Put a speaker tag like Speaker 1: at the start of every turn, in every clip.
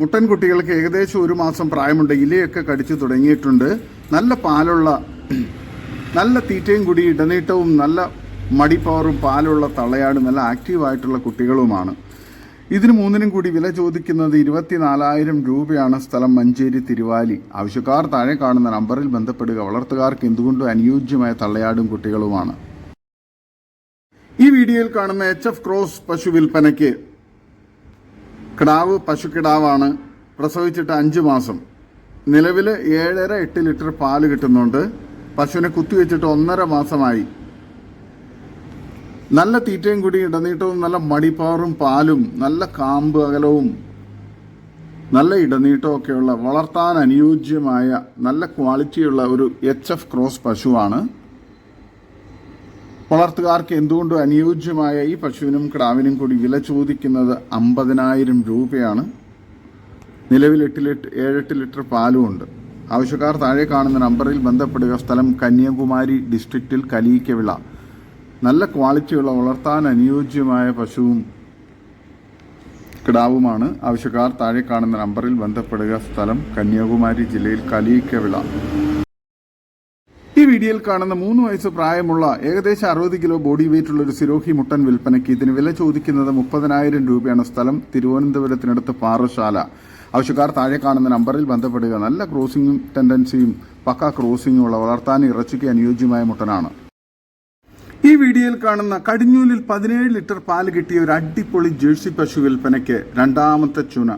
Speaker 1: മുട്ടൻകുട്ടികൾക്ക് ഏകദേശം ഒരു മാസം പ്രായമുണ്ട്. ഇലയൊക്കെ കടിച്ചു തുടങ്ങിയിട്ടുണ്ട്. നല്ല പാലുള്ള നല്ല തീറ്റയും കൂടി ഇടനീട്ടവും നല്ല മടിപ്പവറും പാലുള്ള തളയാട് നല്ല ആക്റ്റീവായിട്ടുള്ള കുട്ടികളുമാണ്. ഇതിന് മൂന്നിനും കൂടി വില ചോദിക്കുന്നത് ഇരുപത്തിനാലായിരം രൂപയാണ്. സ്ഥലം മഞ്ചേരി തിരുവാലി. ആവശ്യക്കാർ താഴെ കാണുന്ന നമ്പറിൽ ബന്ധപ്പെടുക. വളർത്തുകാർക്ക് എന്തുകൊണ്ടും അനുയോജ്യമായ തള്ളയാടും കുട്ടികളുമാണ്. ഈ വീഡിയോയിൽ കാണുന്ന എച്ച് എഫ് ക്രോസ് പശു വിൽപ്പനയ്ക്ക് കിടാവ് പശുക്കിടാവാണ് പ്രസവിച്ചിട്ട് അഞ്ച് മാസം. നിലവിൽ ഏഴര എട്ട് ലിറ്റർ പാൽ കിട്ടുന്നുണ്ട്. പശുവിനെ കുത്തിവെച്ചിട്ട് ഒന്നര മാസമായി. നല്ല തീറ്റയും കൂടി ഇടനീട്ടവും നല്ല മടിപ്പാറും പാലും നല്ല കാമ്പ് അകലവും നല്ല ഇടനീട്ടവും ഒക്കെയുള്ള വളർത്താൻ അനുയോജ്യമായ നല്ല ക്വാളിറ്റിയുള്ള ഒരു എച്ച് എഫ് ക്രോസ് പശുവാണ്. വളർത്തുകാർക്ക് എന്തുകൊണ്ടും അനുയോജ്യമായ ഈ പശുവിനും കിടാവിനും കൂടി വില ചോദിക്കുന്നത് അമ്പതിനായിരം രൂപയാണ്. നിലവിൽ എട്ട് ലിറ്റർ ഏഴെട്ട് ലിറ്റർ പാലുമുണ്ട് ആവശ്യക്കാർ താഴെ കാണുന്ന നമ്പറിൽ ബന്ധപ്പെടുക. സ്ഥലം കന്യാകുമാരി ഡിസ്ട്രിക്റ്റിൽ കലീക്കവിള. നല്ല ക്വാളിറ്റിയുള്ള വളർത്താൻ അനുയോജ്യമായ പശുവും കിടാവുമാണ്. ആവശ്യക്കാർ താഴെ കാണുന്ന നമ്പറിൽ ബന്ധപ്പെടുക. സ്ഥലം കന്യാകുമാരി ജില്ലയിൽ കലീക്കവിള. വീഡിയോയിൽ കാണുന്ന മൂന്ന് വയസ്സ് പ്രായമുള്ള ഏകദേശം അറുപത് കിലോ ബോഡി വെയിറ്റ് ഉള്ള ഒരു സിരോഹി മുട്ടൻ വിൽപ്പനയ്ക്ക് ഇതിന് വില ചോദിക്കുന്നത് മുപ്പതിനായിരം രൂപയാണ് സ്ഥലം തിരുവനന്തപുരത്തിനടുത്ത് പാറശാല. ആവശ്യക്കാർ താഴെ കാണുന്ന നമ്പറിൽ ബന്ധപ്പെടുക. നല്ല ക്രോസിംഗും ടെൻഡൻസിയും പക്ക ക്രോസിംഗും ഉള്ള വളർത്താൻ ഇറച്ചിക്ക് അനുയോജ്യമായ മുട്ടനാണ്. ഈ വീഡിയോയിൽ കാണുന്ന കടിഞ്ഞൂലിൽ പതിനേഴ് ലിറ്റർ പാൽ കിട്ടിയ ഒരു അടിപൊളി ജേഴ്സി പശു വിൽപ്പനയ്ക്ക് രണ്ടാമത്തെ ചുന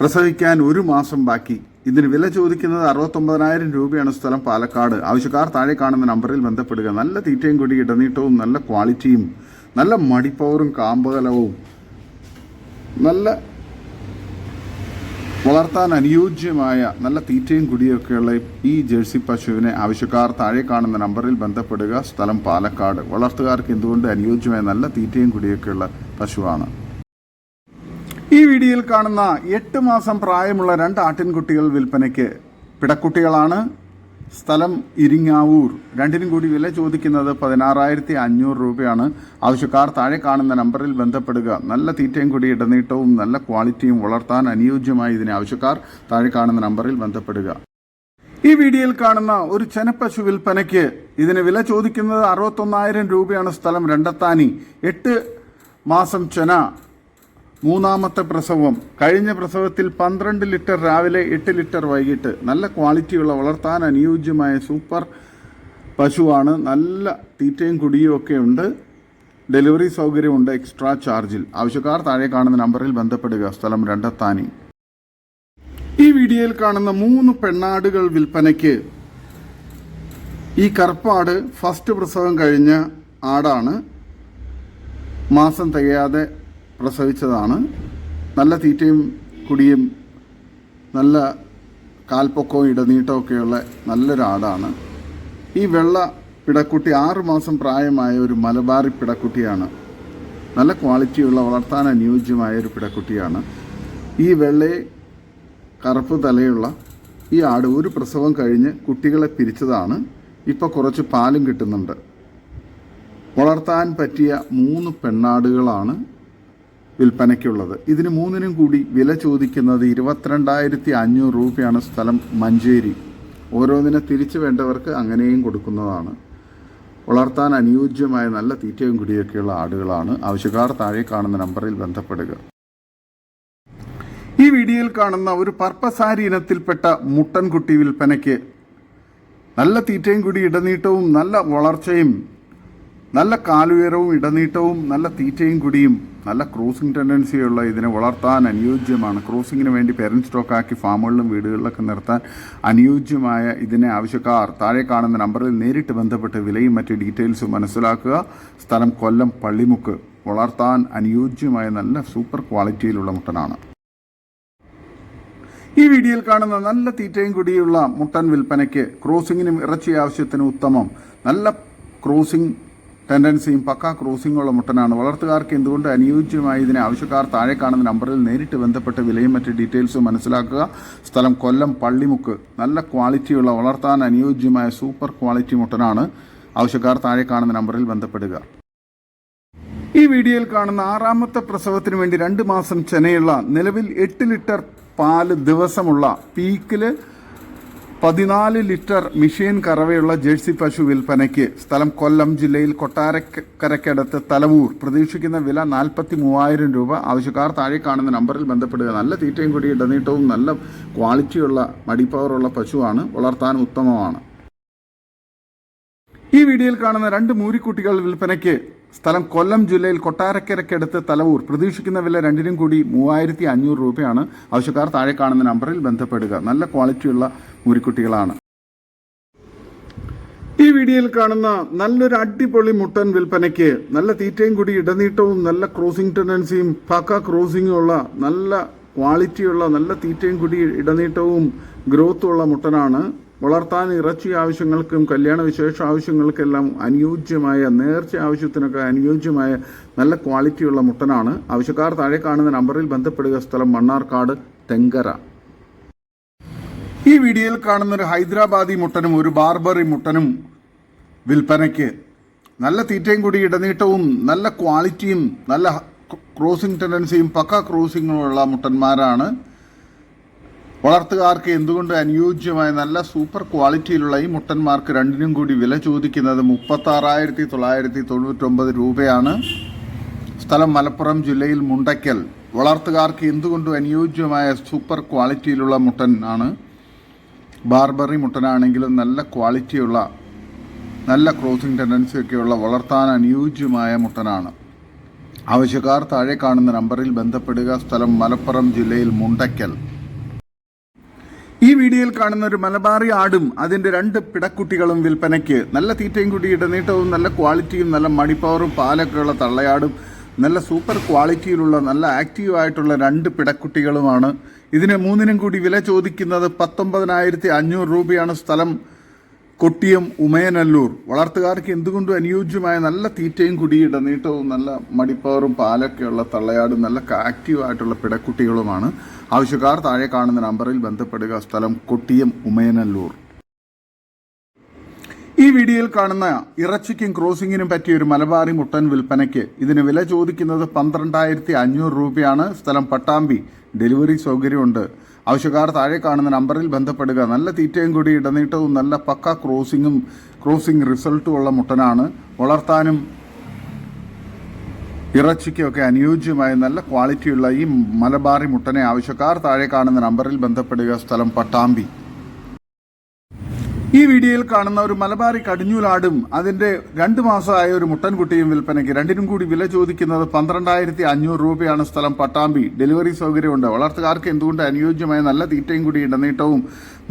Speaker 1: പ്രസവിക്കാൻ ഒരു മാസം ബാക്കി. ഇതിന് വില ചോദിക്കുന്നത് അറുപത്തൊമ്പതിനായിരം രൂപയാണ് സ്ഥലം പാലക്കാട്. ആവശ്യക്കാർ താഴെ കാണുന്ന നമ്പറിൽ ബന്ധപ്പെടുക. നല്ല തീറ്റയും കൂടി ഇടനീട്ടവും നല്ല ക്വാളിറ്റിയും നല്ല മടിപ്പവറും കാമ്പകലവും നല്ല വളർത്താൻ അനുയോജ്യമായ നല്ല തീറ്റയും കുടിയൊക്കെയുള്ള ഈ ജേഴ്സി പശുവിനെ ആവശ്യക്കാർ താഴെ കാണുന്ന നമ്പറിൽ ബന്ധപ്പെടുക. സ്ഥലം പാലക്കാട്. വളർത്തുകാർക്ക് എന്തുകൊണ്ട് അനുയോജ്യമായ നല്ല തീറ്റയും കുടിയൊക്കെയുള്ള പശുവാണ്. ഈ വീഡിയോയിൽ കാണുന്ന എട്ട് മാസം പ്രായമുള്ള രണ്ട് ആട്ടിൻകുട്ടികൾ വിൽപ്പനയ്ക്ക് പിടക്കുട്ടികളാണ്. സ്ഥലം ഇരിങ്ങാവൂർ. രണ്ടിനും കൂടി വില ചോദിക്കുന്നത് പതിനാറായിരത്തി അഞ്ഞൂറ് രൂപയാണ് ആവശ്യക്കാർ താഴെ കാണുന്ന നമ്പറിൽ ബന്ധപ്പെടുക. നല്ല തീറ്റയും കൂടി ഇടനീട്ടവും നല്ല ക്വാളിറ്റിയും വളർത്താൻ അനുയോജ്യമായ ഇതിനെ ആവശ്യക്കാർ താഴെ കാണുന്ന നമ്പറിൽ ബന്ധപ്പെടുക. ഈ വീഡിയോയിൽ കാണുന്ന ഒരു ചെനപ്പശു വിൽപ്പനയ്ക്ക് ഇതിന് വില ചോദിക്കുന്നത് അറുപത്തൊന്നായിരം രൂപയാണ്. സ്ഥലം രണ്ടത്താനി. എട്ട് മാസം ചെന മൂന്നാമത്തെ പ്രസവം. കഴിഞ്ഞ പ്രസവത്തിൽ പന്ത്രണ്ട് ലിറ്റർ രാവിലെ എട്ട് ലിറ്റർ വൈകിട്ട് നല്ല ക്വാളിറ്റിയുള്ള വളർത്താൻ അനുയോജ്യമായ സൂപ്പർ പശുവാണ്. നല്ല തീറ്റയും കുടിയും ഒക്കെ ഉണ്ട്. ഡെലിവറി സൗകര്യമുണ്ട് എക്സ്ട്രാ ചാർജിൽ ആവശ്യക്കാർ താഴെ കാണുന്ന നമ്പറിൽ ബന്ധപ്പെടുക. സ്ഥലം രണ്ടത്താനി. ഈ വീഡിയോയിൽ കാണുന്ന മൂന്ന് പെണ്ണാടുകൾ വിൽപ്പനയ്ക്ക് ഈ കറുപ്പാട് ഫസ്റ്റ് പ്രസവം കഴിഞ്ഞ ആടാണ്. മാസം തികയാതെ പ്രസവിച്ചതാണ്. നല്ല തീറ്റയും കുടിയും നല്ല കാൽപ്പൊക്കവും ഇടനീട്ടവും ഒക്കെയുള്ള നല്ലൊരാടാണ്. ഈ വെള്ള പിടക്കുട്ടി ആറുമാസം പ്രായമായ ഒരു മലബാറി പിടക്കുട്ടിയാണ്. നല്ല ക്വാളിറ്റിയുള്ള വളർത്താൻ അനുയോജ്യമായ ഒരു പിടക്കുട്ടിയാണ്. ഈ വെള്ളയെ കറുപ്പ് തലയുള്ള ഈ ആട് ഒരു പ്രസവം കഴിഞ്ഞ് കുട്ടികളെ പിരിച്ചതാണ്. ഇപ്പോൾ കുറച്ച് പാലും കിട്ടുന്നുണ്ട്. വളർത്താൻ പറ്റിയ മൂന്ന് പെണ്ണാടുകളാണ് വിൽപ്പനയ്ക്കുള്ളത്. ഇതിന് മൂന്നിനും കൂടി വില ചോദിക്കുന്നത് ഇരുപത്തിരണ്ടായിരത്തി അഞ്ഞൂറ് രൂപയാണ് സ്ഥലം മഞ്ചേരി. ഓരോന്നിനെ തിരിച്ചു വേണ്ടവർക്ക് അങ്ങനെയും കൊടുക്കുന്നതാണ്. വളർത്താൻ അനുയോജ്യമായ നല്ല തീറ്റയും കുടിയൊക്കെയുള്ള ആടുകളാണ്. ആവശ്യക്കാർ താഴെ കാണുന്ന നമ്പറിൽ ബന്ധപ്പെടുക. ഈ വീഡിയോയിൽ കാണുന്ന ഒരു പർപ്പസാരി ഇനത്തിൽപ്പെട്ട മുട്ടൻകുട്ടി വിൽപ്പനയ്ക്ക് നല്ല തീറ്റയും കൂടി ഇടനീട്ടവും നല്ല വളർച്ചയും നല്ല കാലുയരവും ഇടനീട്ടവും നല്ല തീറ്റയും കുടിയും നല്ല ക്രൂസിംഗ് ടെൻഡൻസിയുള്ള ഇതിനെ വളർത്താൻ അനുയോജ്യമാണ്. ക്രോസിങ്ങിന് വേണ്ടി പേരന്റ് സ്റ്റോക്കാക്കി ഫാമുകളിലും വീടുകളിലൊക്കെ നിർത്താൻ അനുയോജ്യമായ ഇതിനെ ആവശ്യക്കാർ താഴെ കാണുന്ന നമ്പറിൽ നേരിട്ട് ബന്ധപ്പെട്ട് വിലയും മറ്റ് ഡീറ്റെയിൽസും മനസ്സിലാക്കുക. സ്ഥലം കൊല്ലം പള്ളിമുക്ക്. വളർത്താൻ അനുയോജ്യമായ നല്ല സൂപ്പർ ക്വാളിറ്റിയിലുള്ള മുട്ടനാണ്. ഈ വീഡിയോയിൽ കാണുന്ന നല്ല തീറ്റയും കുടിയുള്ള മുട്ടൻ വിൽപ്പനയ്ക്ക് ക്രോസിങ്ങിനും ഇറച്ചി ആവശ്യത്തിനും ഉത്തമം. നല്ല ക്രോസിംഗ് ടെൻഡൻസിയും പക്ക ക്രോസിംഗുള്ള മുട്ടനാണ്. വളർത്തുകാർക്ക് എന്തുകൊണ്ട് അനുയോജ്യമായി ഇതിനെ ആവശ്യക്കാർ താഴെ കാണുന്ന നമ്പറിൽ നേരിട്ട് ബന്ധപ്പെട്ട് വിലയും മറ്റ് ഡീറ്റെയിൽസും മനസ്സിലാക്കുക? സ്ഥലം കൊല്ലം പള്ളിമുക്ക്. നല്ല ക്വാളിറ്റിയുള്ള വളർത്താൻ അനുയോജ്യമായ സൂപ്പർ ക്വാളിറ്റി മുട്ടനാണ് ആവശ്യക്കാർ താഴെ കാണുന്ന നമ്പറിൽ ബന്ധപ്പെടുക. ഈ വീഡിയോയിൽ കാണുന്ന ആറാമത്തെ പ്രസവത്തിന് വേണ്ടി രണ്ട് മാസം ചെനയുള്ള നിലവിൽ എട്ട് ലിറ്റർ പാൽ ദിവസമുള്ള പീക്കിൽ പതിനാല് ലിറ്റർ മിഷീൻ കറവയുള്ള ജേഴ്സി പശു വിൽപ്പനയ്ക്ക് സ്ഥലം കൊല്ലം ജില്ലയിൽ കൊട്ടാരക്കരക്കടുത്ത് തലവൂർ. പ്രതീക്ഷിക്കുന്ന വില നാൽപ്പത്തി മൂവായിരം രൂപ. ആവശ്യക്കാർ താഴെ കാണുന്ന നമ്പറിൽ ബന്ധപ്പെടുക. നല്ല തീറ്റയും കൂടി ഇടനീട്ടവും നല്ല ക്വാളിറ്റിയുള്ള മടിപ്പവറുള്ള പശുവാണ്. വളർത്താൻ ഉത്തമമാണ്. ഈ വീഡിയോയിൽ കാണുന്ന രണ്ട് മൂരിക്കുട്ടികൾ വിൽപ്പനയ്ക്ക് സ്ഥലം കൊല്ലം ജില്ലയിൽ കൊട്ടാരക്കരക്കടുത്ത് തലവൂർ. പ്രതീക്ഷിക്കുന്ന വില രണ്ടിനും കൂടി മൂവായിരത്തി അഞ്ഞൂറ് രൂപയാണ്. ആവശ്യക്കാർ താഴെ കാണുന്ന നമ്പറിൽ ബന്ധപ്പെടുക. നല്ല ക്വാളിറ്റിയുള്ള മുരിക്കുട്ടികളാണ്. ഈ വീഡിയോയിൽ കാണുന്ന നല്ലൊരു അടിപൊളി മുട്ടൻ വിൽപ്പനയ്ക്ക് നല്ല തീറ്റയും കൂടി ഇടനീട്ടവും നല്ല ക്രോസിംഗ് ടെൻഡൻസിയും പക്ക ക്രോസിംഗും ഉള്ള നല്ല ക്വാളിറ്റിയുള്ള നല്ല തീറ്റയും കൂടി ഇടനീട്ടവും ഗ്രോത്തും ഉള്ള മുട്ടനാണ് വളർത്താൻ ഇറച്ചി ആവശ്യങ്ങൾക്കും കല്യാണ വിശേഷ ആവശ്യങ്ങൾക്കെല്ലാം അനുയോജ്യമായ നേർച്ച ആവശ്യത്തിനൊക്കെ അനുയോജ്യമായ നല്ല ക്വാളിറ്റിയുള്ള മുട്ടനാണ്. ആവശ്യക്കാർ താഴെ കാണുന്ന നമ്പറിൽ ബന്ധപ്പെടുക. സ്ഥലം മണ്ണാർക്കാട് തെങ്കര. ഈ വീഡിയോയിൽ കാണുന്ന ഒരു ഹൈദരാബാദി മുട്ടനും ഒരു ബാർബറി മുട്ടനും വിൽപ്പനയ്ക്ക് നല്ല തീറ്റയും കൂടി ഇടനീട്ടവും നല്ല ക്വാളിറ്റിയും നല്ല ക്രോസിംഗ് ടെൻഡൻസിയും പക്ക ക്രോസിങ്ങുമുള്ള മുട്ടന്മാരാണ്. വളർത്തുകാർക്ക് എന്തുകൊണ്ട് അനുയോജ്യമായ നല്ല സൂപ്പർ ക്വാളിറ്റിയിലുള്ള ഈ മുട്ടന്മാർക്ക് രണ്ടിനും കൂടി വില ചോദിക്കുന്നത് മുപ്പത്താറായിരത്തി തൊള്ളായിരത്തി തൊണ്ണൂറ്റൊമ്പത് രൂപയാണ്. സ്ഥലം മലപ്പുറം ജില്ലയിൽ മുണ്ടയ്ക്കൽ. വളർത്തുകാർക്ക് എന്തുകൊണ്ടും അനുയോജ്യമായ സൂപ്പർ ക്വാളിറ്റിയിലുള്ള മുട്ടൻ ആണ്? ബാർബറി മുട്ടനാണെങ്കിലും നല്ല ക്വാളിറ്റിയുള്ള നല്ല ക്രോസിംഗ് ടെൻഡൻസി ഒക്കെയുള്ള വളർത്താൻ അനുയോജ്യമായ മുട്ടനാണ്. ആവശ്യക്കാർ താഴെ കാണുന്ന നമ്പറിൽ ബന്ധപ്പെടുക. സ്ഥലം മലപ്പുറം ജില്ലയിൽ മുണ്ടയ്ക്കൽ. ഈ വീഡിയോയിൽ കാണുന്ന ഒരു മലബാറി ആടും അതിന്റെ രണ്ട് പിടക്കുട്ടികളും വിൽപ്പനയ്ക്ക് നല്ല തീറ്റയും കൂടി ഇടനീട്ടവും നല്ല ക്വാളിറ്റിയും നല്ല മണിപ്പവറും പാലൊക്കെയുള്ള തള്ളയാടും നല്ല സൂപ്പർ ക്വാളിറ്റിയിലുള്ള നല്ല ആക്റ്റീവ് ആയിട്ടുള്ള രണ്ട് പിടക്കുട്ടികളുമാണ്. ഇതിന് മൂന്നിനും കൂടി വില ചോദിക്കുന്നത് പത്തൊമ്പതിനായിരത്തി അഞ്ഞൂറ് രൂപയാണ് സ്ഥലം. കൊട്ടിയം ഉമയനല്ലൂർ. വളർത്തുകാർക്ക് എന്തുകൊണ്ടും അനുയോജ്യമായ നല്ല തീറ്റയും കുടിയിട നീട്ടവും നല്ല മടിപ്പവറും പാലൊക്കെയുള്ള തള്ളയാടും നല്ല ആക്റ്റീവായിട്ടുള്ള പിടക്കുട്ടികളുമാണ്. ആവശ്യക്കാർ താഴെ കാണുന്ന നമ്പറിൽ ബന്ധപ്പെടുക. സ്ഥലം കൊട്ടിയം ഉമയനല്ലൂർ. ഈ വീഡിയോയിൽ കാണുന്ന ഇറച്ചിക്കും ക്രോസിങ്ങിനും പറ്റിയ ഒരു മലബാറി മുട്ടൻ വിൽപ്പനയ്ക്ക് ഇതിന് വില ചോദിക്കുന്നത് പന്ത്രണ്ടായിരത്തി അഞ്ഞൂറ് രൂപയാണ്. സ്ഥലം പട്ടാമ്പി. ഡെലിവറി സൗകര്യമുണ്ട്. ആവശ്യക്കാർ താഴെ കാണുന്ന നമ്പറിൽ ബന്ധപ്പെടുക. നല്ല തീറ്റയും കൂടി ഇടനീട്ടവും നല്ല പക്ക ക്രോസിങ്ങും ക്രോസിംഗ് റിസൾട്ടും ഉള്ള മുട്ടനാണ്. വളർത്താനും ഇറച്ചിക്കൊക്കെ അനുയോജ്യമായ നല്ല ക്വാളിറ്റിയുള്ള ഈ മലബാറി മുട്ടനെ ആവശ്യക്കാർ താഴെ കാണുന്ന നമ്പറിൽ ബന്ധപ്പെടുക. സ്ഥലം പട്ടാമ്പി. ഈ വീഡിയോയിൽ കാണുന്ന ഒരു മലബാറി കടിഞ്ഞൂലാടും അതിന്റെ രണ്ടു മാസമായ ഒരു മുട്ടൻകുട്ടിയും വിൽപ്പനയ്ക്ക് രണ്ടിനും കൂടി വില ചോദിക്കുന്നത് പന്ത്രണ്ടായിരത്തി അഞ്ഞൂറ് രൂപയാണ് സ്ഥലം പട്ടാമ്പി. ഡെലിവറി സൗകര്യമുണ്ട്. വളർത്തുകാർക്ക് എന്തുകൊണ്ട് അനുയോജ്യമായ നല്ല തീറ്റയും കൂടി ഇടനീട്ടവും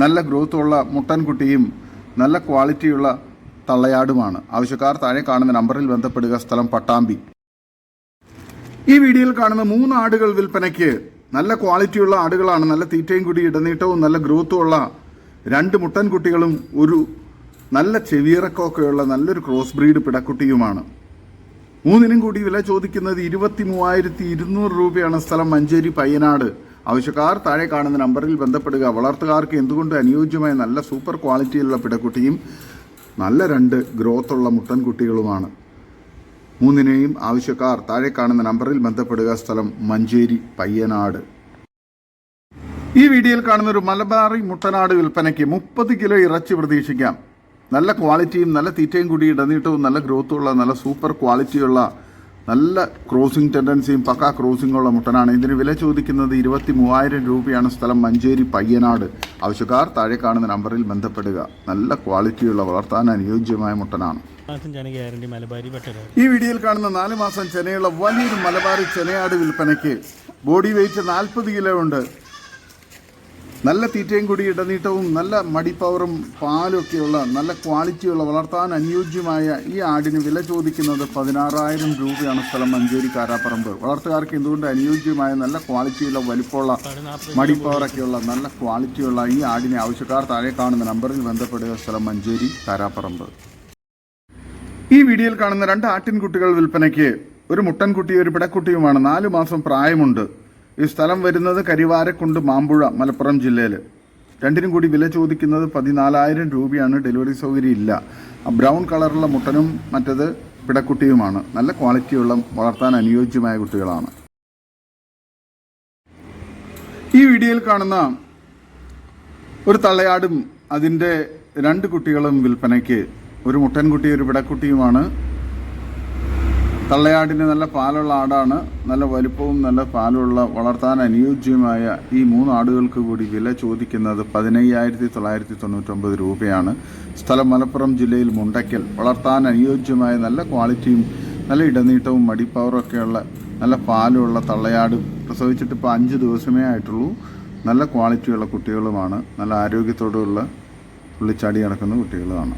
Speaker 1: നല്ല ഗ്രോത്തുള്ള മുട്ടൻകുട്ടിയും നല്ല ക്വാളിറ്റിയുള്ള തള്ളയാടുമാണ്. ആവശ്യക്കാർ താഴെ കാണുന്ന നമ്പറിൽ ബന്ധപ്പെടുക. സ്ഥലം പട്ടാമ്പി. ഈ വീഡിയോയിൽ കാണുന്ന മൂന്ന് ആടുകൾ വിൽപ്പനയ്ക്ക് നല്ല ക്വാളിറ്റിയുള്ള ആടുകളാണ് നല്ല തീറ്റയും കൂടി ഇടനീട്ടവും നല്ല ഗ്രോത്തും ഉള്ള രണ്ട് മുട്ടൻകുട്ടികളും ഒരു നല്ല ചെവിയിറക്കമൊക്കെയുള്ള നല്ലൊരു ക്രോസ് ബ്രീഡ് പിടക്കുട്ടിയുമാണ്. മൂന്നിനും കൂടി വില ചോദിക്കുന്നത് ഇരുപത്തി മൂവായിരത്തി ഇരുന്നൂറ് രൂപയാണ് സ്ഥലം മഞ്ചേരി പയ്യനാട്. ആവശ്യക്കാർ താഴെ കാണുന്ന നമ്പറിൽ ബന്ധപ്പെടുക. വളർത്തുകാർക്ക് എന്തുകൊണ്ട് അനുയോജ്യമായ നല്ല സൂപ്പർ ക്വാളിറ്റിയിലുള്ള പിടക്കുട്ടിയും നല്ല രണ്ട് ഗ്രോത്തുള്ള മുട്ടൻകുട്ടികളുമാണ് മൂന്നിനെയും ആവശ്യക്കാർ താഴെ കാണുന്ന നമ്പറിൽ ബന്ധപ്പെടുക. സ്ഥലം മഞ്ചേരി പയ്യനാട്. ഈ വീഡിയോയിൽ കാണുന്ന ഒരു മലബാറി മുട്ടനാട് വിൽപ്പനയ്ക്ക് മുപ്പത് കിലോ ഇറച്ചി പ്രതീക്ഷിക്കാം. നല്ല ക്വാളിറ്റിയും നല്ല തീറ്റയും കൂടി ഇടനീട്ടവും നല്ല ഗ്രോത്തുള്ള നല്ല സൂപ്പർ ക്വാളിറ്റിയുള്ള നല്ല ക്രോസിംഗ് ടെൻഡൻസിയും പക്ക ക്രോസിംഗുള്ള മുട്ടനാണ്. ഇതിന് വില ചോദിക്കുന്നത് ഇരുപത്തി മൂവായിരം രൂപയാണ്. സ്ഥലം മഞ്ചേരി പയ്യനാട്. ആവശ്യക്കാർ താഴെ കാണുന്ന നമ്പറിൽ ബന്ധപ്പെടുക. നല്ല ക്വാളിറ്റിയുള്ള വളർത്താൻ അനുയോജ്യമായ മുട്ടനാണ്. ഈ വീഡിയോയിൽ കാണുന്ന നാല് മാസം ചെനയുള്ള വലിയൊരു മലബാറി ചെനയാട് വിൽപ്പനയ്ക്ക് ബോഡി വെയിറ്റ് നാൽപ്പത് കിലോ ഉണ്ട്. നല്ല തീറ്റയും കൂടി ഇടനീട്ടവും നല്ല മടിപ്പവറും പാലും ഒക്കെയുള്ള നല്ല ക്വാളിറ്റിയുള്ള വളർത്താൻ അനുയോജ്യമായ ഈ ആടിന് വില ചോദിക്കുന്നത് പതിനാറായിരം രൂപയാണ് സ്ഥലം മഞ്ചേരി കാരാപ്പറമ്പ്. വളർത്തുകാർക്ക് എന്തുകൊണ്ട് അനുയോജ്യമായ നല്ല ക്വാളിറ്റിയുള്ള വലിപ്പമുള്ള മടിപ്പവറൊക്കെയുള്ള നല്ല ക്വാളിറ്റിയുള്ള ഈ ആടിനെ ആവശ്യക്കാർ താഴെ കാണുന്ന നമ്പറിൽ ബന്ധപ്പെടുക സ്ഥലം മഞ്ചേരി കാരാപ്പറമ്പ്. ഈ വീഡിയോയിൽ കാണുന്ന രണ്ട് ആട്ടിൻകുട്ടികൾ വിൽപ്പനയ്ക്ക് ഒരു മുട്ടൻകുട്ടിയും ഒരു പിടക്കുട്ടിയുമാണ്. നാലു മാസം പ്രായമുണ്ട്. ഈ സ്ഥലം വരുന്നത് കരിവാരക്കുണ്ട് മാമ്പുഴ മലപ്പുറം ജില്ലയിൽ രണ്ടിനും കൂടി വില ചോദിക്കുന്നത് പതിനാലായിരം രൂപയാണ്. ഡെലിവറി സൗകര്യം ഇല്ല ബ്രൗൺ കളറുള്ള മുട്ടനും മറ്റത് പിടക്കുട്ടിയുമാണ്. നല്ല ക്വാളിറ്റിയുള്ള വളർത്താൻ അനുയോജ്യമായ കുട്ടികളാണ്. ഈ വീഡിയോയിൽ കാണുന്ന ഒരു തള്ളയാടും അതിന്റെ രണ്ട് കുട്ടികളും വിൽപ്പനയ്ക്ക്. ഒരു മുട്ടൻകുട്ടി ഒരു പിടക്കുട്ടിയുമാണ്. തള്ളയാടിന് നല്ല പാലുള്ള ആടാണ്. നല്ല വലുപ്പവും നല്ല പാലുള്ള വളർത്താൻ അനുയോജ്യമായ ഈ മൂന്ന് ആടുകൾക്ക് കൂടി വില ചോദിക്കുന്നത് പതിനയ്യായിരത്തി തൊള്ളായിരത്തി തൊണ്ണൂറ്റൊമ്പത് രൂപയാണ്. സ്ഥലം മലപ്പുറം ജില്ലയിൽ മുണ്ടയ്ക്കൽ വളർത്താൻ അനുയോജ്യമായ നല്ല ക്വാളിറ്റിയും നല്ല ഇടനീട്ടവും മടിപ്പവറും ഒക്കെയുള്ള നല്ല പാലുള്ള തള്ളയാട് പ്രസവിച്ചിട്ട് ഇപ്പോൾ അഞ്ച് ദിവസമേ ആയിട്ടുള്ളൂ. നല്ല ക്വാളിറ്റിയുള്ള കുട്ടികളുമാണ്. നല്ല ആരോഗ്യത്തോടുള്ള പുള്ളിച്ചാടി നടക്കുന്ന കുട്ടികളുമാണ്.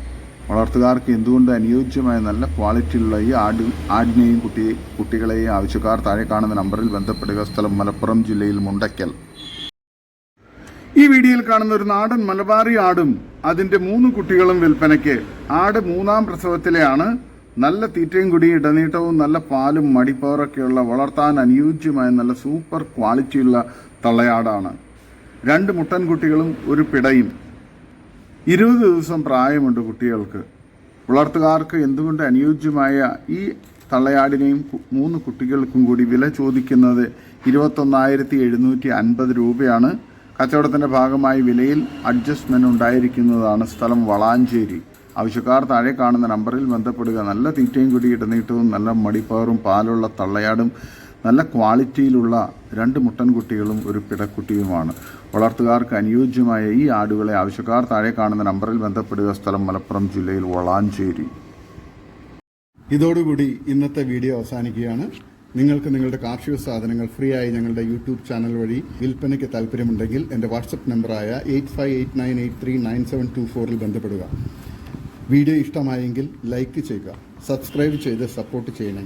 Speaker 1: വളർത്തുകാർക്ക് എന്തുകൊണ്ട് അനുയോജ്യമായ നല്ല ക്വാളിറ്റിയുള്ള ഈ ആട് ആടിനെയും കുട്ടി കുട്ടികളെയും ആവശ്യക്കാർ താഴെ കാണുന്ന നമ്പറിൽ ബന്ധപ്പെടുക. സ്ഥലം മലപ്പുറം ജില്ലയിൽ മുണ്ടയ്ക്കൽ ഈ വീഡിയോയിൽ കാണുന്ന ഒരു നാടൻ മലബാറി ആടും അതിന്റെ മൂന്ന് കുട്ടികളും വിൽപ്പനയ്ക്ക്. ആട് മൂന്നാം പ്രസവത്തിലെയാണ് നല്ല തീറ്റയും കുടി ഇടനീട്ടവും നല്ല പാലും മടിപ്പവറൊക്കെയുള്ള വളർത്താൻ അനുയോജ്യമായ നല്ല സൂപ്പർ ക്വാളിറ്റിയുള്ള തള്ളയാടാണ്. രണ്ട് മുട്ടൻകുട്ടികളും ഒരു പിടയും. ഇരുപത് ദിവസം പ്രായമുണ്ട് കുട്ടികൾക്ക്. വളർത്തുകാർക്ക് എന്തുകൊണ്ട് അനുയോജ്യമായ ഈ തള്ളയാടിനെയും മൂന്ന് കുട്ടികൾക്കും കൂടി വില ചോദിക്കുന്നത് ഇരുപത്തൊന്നായിരത്തി എഴുന്നൂറ്റി അൻപത് രൂപയാണ്. കച്ചവടത്തിന്റെ ഭാഗമായി വിലയിൽ അഡ്ജസ്റ്റ്മെന്റ് ഉണ്ടായിരിക്കുന്നതാണ് സ്ഥലം വളാഞ്ചേരി. ആവശ്യക്കാർ താഴെ കാണുന്ന നമ്പറിൽ ബന്ധപ്പെടുക. നല്ല തീറ്റയും കൂടി ഇടനീട്ടവും നല്ല മടിപ്പവറും പാലുള്ള തള്ളയാടും നല്ല ക്വാളിറ്റിയിലുള്ള രണ്ട് മുട്ടൻകുട്ടികളും ഒരു പിടക്കുട്ടിയുമാണ്. വളർത്തുകാർക്ക് അനുയോജ്യമായ ഈ ആടുകളെ ആവശ്യക്കാർ താഴെ കാണുന്ന നമ്പറിൽ ബന്ധപ്പെടുക. സ്ഥലം മലപ്പുറം ജില്ലയിൽ വളാഞ്ചേരി.
Speaker 2: ഇതോടുകൂടി ഇന്നത്തെ വീഡിയോ അവസാനിക്കുകയാണ്. നിങ്ങൾക്ക് നിങ്ങളുടെ കാർഷിക സാധനങ്ങൾ ഫ്രീ ആയി ഞങ്ങളുടെ യൂട്യൂബ് ചാനൽ വഴി വിൽപ്പനയ്ക്ക് താല്പര്യമുണ്ടെങ്കിൽ എന്റെ വാട്സപ്പ് നമ്പറായ eight five eight nine eight three nine seven two ഫോറിൽ ബന്ധപ്പെടുക. വീഡിയോ ഇഷ്ടമായെങ്കിൽ ലൈക്ക് ചെയ്യുക സബ്സ്ക്രൈബ് ചെയ്ത് സപ്പോർട്ട് ചെയ്യണേ.